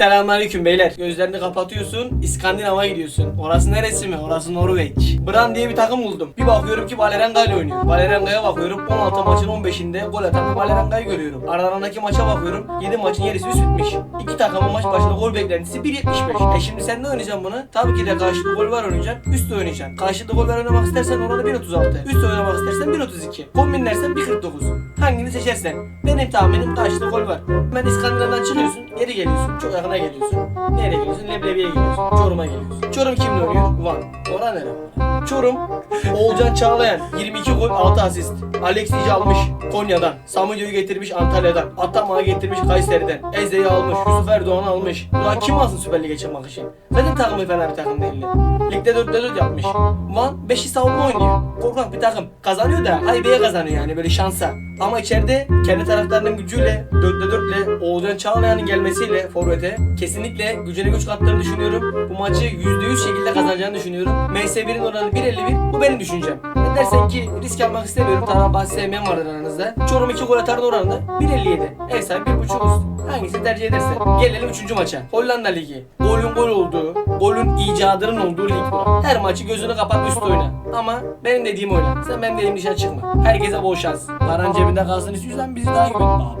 Selamünaleyküm beyler. Gözlerini kapatıyorsun, İskandinav'a gidiyorsun. Orası neresi mi? Orası Norveç. Bran diye bir takım buldum. Bir bakıyorum ki Valerenga ile oynuyor. Valerenga'ya bakıyorum. 16 maçın 15'inde gol atan bir Valerenga'yı görüyorum. Aralarındaki maça bakıyorum. 7 maçın yarısı üst bitmiş. İki takımın maç başına gol beklentisi 1.75. E şimdi sen ne oynayacaksın bunu? Tabii ki de karşılıklı gol var oynayacaksın. Üst oynayacaksın. Karşılıklı gol var oynamak istersen orada 1.36. Üst oynamak istersen 1.32. Kombinlersen 1.49. Hangini seçersen. Benim tahminim karşılıklı gol var. Ben İskandinav'dan çıkıyorsun. Geri geliyorsun. Çok yakına geliyorsun. Nereye geliyorsun? Leblebi'ye geliyorsun. Çorum'a geliyorsun. Çorum kimle oynuyor? Van. Ora nere? Çorum. Oğulcan Çağlayan. 22 gol 6 asist. Alex almış Konya'dan. Samuel'i getirmiş Antalya'dan. Atamağı getirmiş Kayseri'den. Eze'yi almış. Yusuf Erdoğan almış. Ulan kim alsın Süper Lig'e çıkmak için? Zaten takımı fena bir takım değil. Ligde 4'te 4 yapmış. Van 5'i savunma oynuyor. Korkak bir takım. Kazanıyor da haybeye kazanıyor yani böyle şansa. Ama içeride kendi taraftarının gücüyle 4'te 4 ile Oğulcan Çağlayan'ın gelmesiyle Forvet'e kesinlikle gücüne güç kattığını düşünüyorum. Bu maçı %100 şekilde kazanacağını düşünüyorum. MS1'in oranı 1.51. Bu benim düşüncem. Ne dersen ki risk almak istemiyorum. Tamam bahsi sevmeyen vardır aranızda. Çorum 2 gol atarın oranı da 1.57. Ev sahibi 1.5 üst. Hangisini tercih edersen. Gelelim 3. maça. Hollanda Ligi. Golün gol olduğu, golün icadının olduğu lig bu. Her maçı gözünü kapat üst oyna. Ama benim dediğim oyna. Sen benim dediğim dışarı çıkma. Herkese bol şans. Paran cebinde kalsın istiyorsan bizi takip et. Baba.